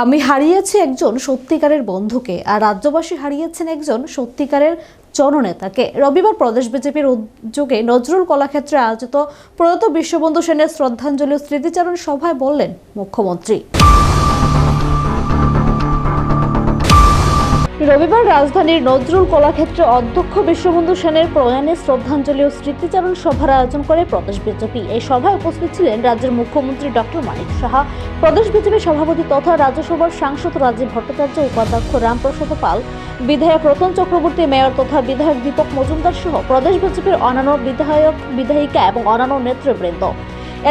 আমি হারিয়েছি একজন সত্যিকারের বন্ধুকে, আর রাজ্যবাসী হারিয়েছেন একজন সত্যিকারের জননেতাকে। রবিবার প্রদেশ বিজেপির উদ্যোগে নজরুল কলাক্ষেত্রে আয়োজিত প্রয়াত বিশ্ববন্ধু সেনের শ্রদ্ধাঞ্জলি স্মৃতিচারণ সভায় বললেন মুখ্যমন্ত্রী। রবিবার রাজধানীর নজরুল কলাক্ষেত্রে অধ্যক্ষ বিশ্ববন্ধু সেনের প্রয়াণে শ্রদ্ধাঞ্জলি ও স্মৃতিচারণ সভার আয়োজন করে প্রদেশ বিজেপি। এই সভায় উপস্থিত ছিলেন রাজ্যের মুখ্যমন্ত্রী ডক্টর মানিক সাহা, প্রদেশ বিজেপি সভাপতি তথা রাজ্যসভার সাংসদ রাজীব ভট্টাচার্য, উপাধ্যক্ষ রামপ্রসাদ পাল, বিধায়ক রতন চক্রবর্তী, মেয়র তথা বিধায়ক দীপক মজুমদার সহ প্রদেশ বিজেপির অন্যান্য বিধায়ক, বিধায়িকা এবং অন্যান্য নেতৃবৃন্দ।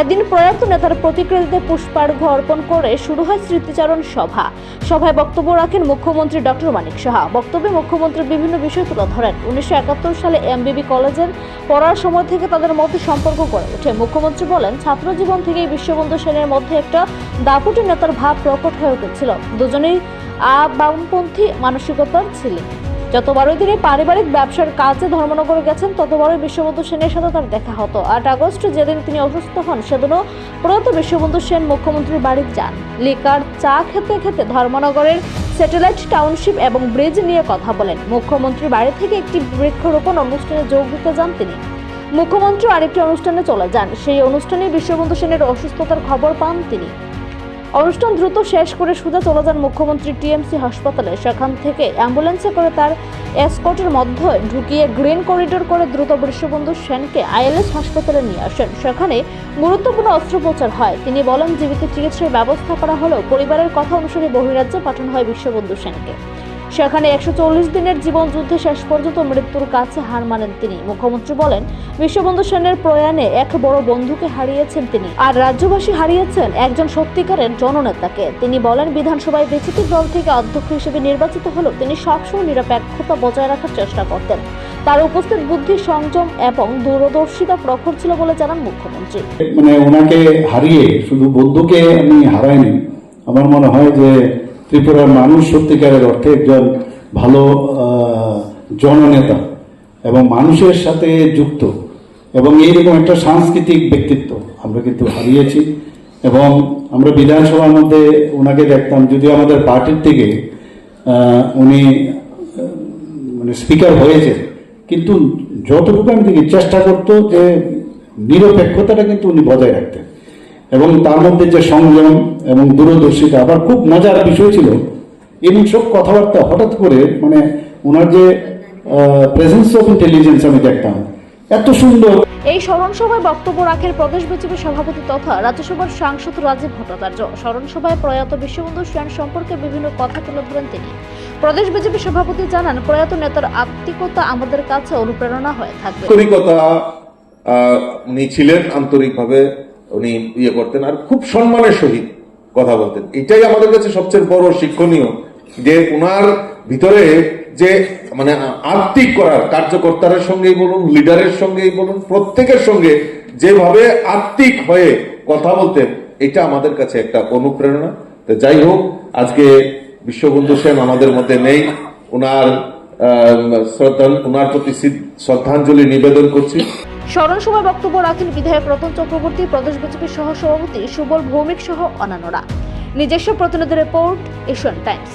এদিন প্রয়াত নেতার প্রতিকৃতিতে পুষ্পার্ঘ্য অর্পণ করে শুরু হয় স্মৃতিচারণ সভা। সভায় বক্তব্য রাখেন মুখ্যমন্ত্রী ডক্টর মানিক সাহা। বক্তব্যে মুখ্যমন্ত্রী বিভিন্ন বিষয় তুলে ধরেন। উনিশশো একাত্তর সালে এমবিবি কলেজের পড়ার সময় থেকে তাদের মধ্যে সম্পর্ক গড়ে ওঠে। মুখ্যমন্ত্রী বলেন, ছাত্র জীবন থেকেই বিশ্ববন্ধু সেনের মধ্যে একটা দাপুটি নেতার ভাব প্রকট হয়ে উঠেছিল। দুজনেই আ বামপন্থী মানসিকতার ছিলেন যতবারই তিনি পারিবারিক ব্যবসার কাজে ধর্মনগরে গেছেন, ততবারই বিশ্ববন্ধু সেনের সাথে তার দেখা হতো। আট আগস্ট যেদিন তিনি অসুস্থ হন, সেদিনও প্রয়াত বিশ্ববন্ধু সেন মুখ্যমন্ত্রীর বাড়িতে যান। লিকার চা খেতে খেতে ধর্মনগরের স্যাটেলাইট টাউনশিপ এবং ব্রিজ নিয়ে কথা বলেন। মুখ্যমন্ত্রীর বাড়ি থেকে একটি বৃক্ষরোপণ অনুষ্ঠানে যোগ দিতে যান তিনি। মুখ্যমন্ত্রী আরেকটি অনুষ্ঠানে চলে যান। সেই অনুষ্ঠানে বিশ্ববন্ধু সেনের অসুস্থতার খবর পান তিনি। অনুষ্ঠান দ্রুত শেষ করে সোজা চলে যান মুখ্যমন্ত্রী টিএমসি হাসপাতালে। সেখান থেকে অ্যাম্বুলেন্সে করে তার এসকটের মধ্যে ঢুকিয়ে গ্রিন করিডোর করে দ্রুত বিশ্ববন্ধু সেনকে আইএলএস হাসপাতালে নিয়ে আসেন। সেখানে গুরুত্বপূর্ণ অস্ত্রোপচার হয়। তিনি বলেন, জীবিত চিকিৎসার ব্যবস্থা করা হলেও পরিবারের কথা অনুসারে বহিরাজ্যে পাঠানো হয় বিশ্ববন্ধু সেনকে। সেখানে একশো চল্লিশ দিনের জীবন যুদ্ধে শেষ পর্যন্ত মৃত্যুর কাছে হার মানেন তিনি। মুখ্যমন্ত্রী বলেন, বিশ্ববন্ধু সেনের প্রয়াণে এক বড় বন্ধুকে হারিয়েছেন তিনি আর রাজ্যবাসী হারিয়েছেন একজন সত্যিকারের জননেতাকে। তিনি বলেন, বিধানসভায় বিজেপি দল থেকে অধ্যক্ষ হিসেবে নির্বাচিত হলেও তিনি সবসময় নিরপেক্ষতা বজায় রাখার চেষ্টা করতেন। তার উপস্থিত বুদ্ধি, সংযম এবং দূরদর্শিতা প্রখর ছিল বলে জানান মুখ্যমন্ত্রী। মানে ওনাকে হারিয়ে শুধু বন্ধুকে আমি হারাইনি। আমার মনে হয় যে ত্রিপুরার মানুষ সত্যিকারের অর্থে একজন ভালো জননেতা এবং মানুষের সাথে যুক্ত এবং এইরকম একটা সাংস্কৃতিক ব্যক্তিত্ব আমরা কিন্তু হারিয়েছি এবং আমরা বিধানসভার মধ্যে ওনাকে দেখতাম যদি আমাদের পার্টির থেকে উনি মানে স্পিকার হয়েছে। কিন্তু যতটুকু আমি দেখি, চেষ্টা করতো যে নিরপেক্ষতাটা কিন্তু উনি বজায় রাখতেন। এবং তার মধ্যে যে সংযম এবং দূরদর্শিতা আবার খুব মজার বিষয় ছিল। এমন সব কথাবার্তা হঠাৎ করে মানে ওনার যে প্রেজেন্স অফ ইন্টেলিজেন্স আমি দেখতাম। এত সুন্দর। এই স্মরণ সভায় বক্তব্য রাখেন প্রদেশ বিজেপি সভাপতি তথা রাজ্যসভার সাংসদ রাজীব ভট্টাচার্য। স্মরণ সভায় প্রয়াত বিশ্ববন্ধু সেন সম্পর্কে বিভিন্ন কথা তুলে ধরেন তিনি। প্রদেশ বিজেপি সভাপতি জানান প্রয়াত নেতার আত্মিকতা আমাদের কাছে অনুপ্রেরণা হয়ে থাকবে। আন্তরিকতা আহ, উনি ছিলেন আন্তরিকভাবে উনি ইয়ে করতেন আর খুব সম্মানের সহিত কথা বলতেন। এটাই আমাদের কাছে সবচেয়ে বড় শিক্ষণীয় যে উনার ভিতরে যে মানে আর্থিক করার কার্যকর্তাদের সঙ্গেই বলুন লিডারের সঙ্গেই বলুন প্রত্যেকের সঙ্গে যেভাবে আর্থিক হয়ে কথা বলতেন এটা আমাদের কাছে একটা অনুপ্রেরণা। তো যাই হোক আজকে বিশ্ববন্ধু সেন আমাদের মধ্যে নেই। আহ, শ্রদ্ধা উনার প্রতি শ্রদ্ধাঞ্জলি নিবেদন করছি। স্মরণ সভায় বক্তব্য রাখেন বিধায়ক রতন চক্রবর্তী, প্রদেশ বিজেপির সহ সভাপতি সুবল ভৌমিক সহ অন্যান্যরা। নিজস্ব প্রতিনিধি রিপোর্ট এশিয়ান টাইমস।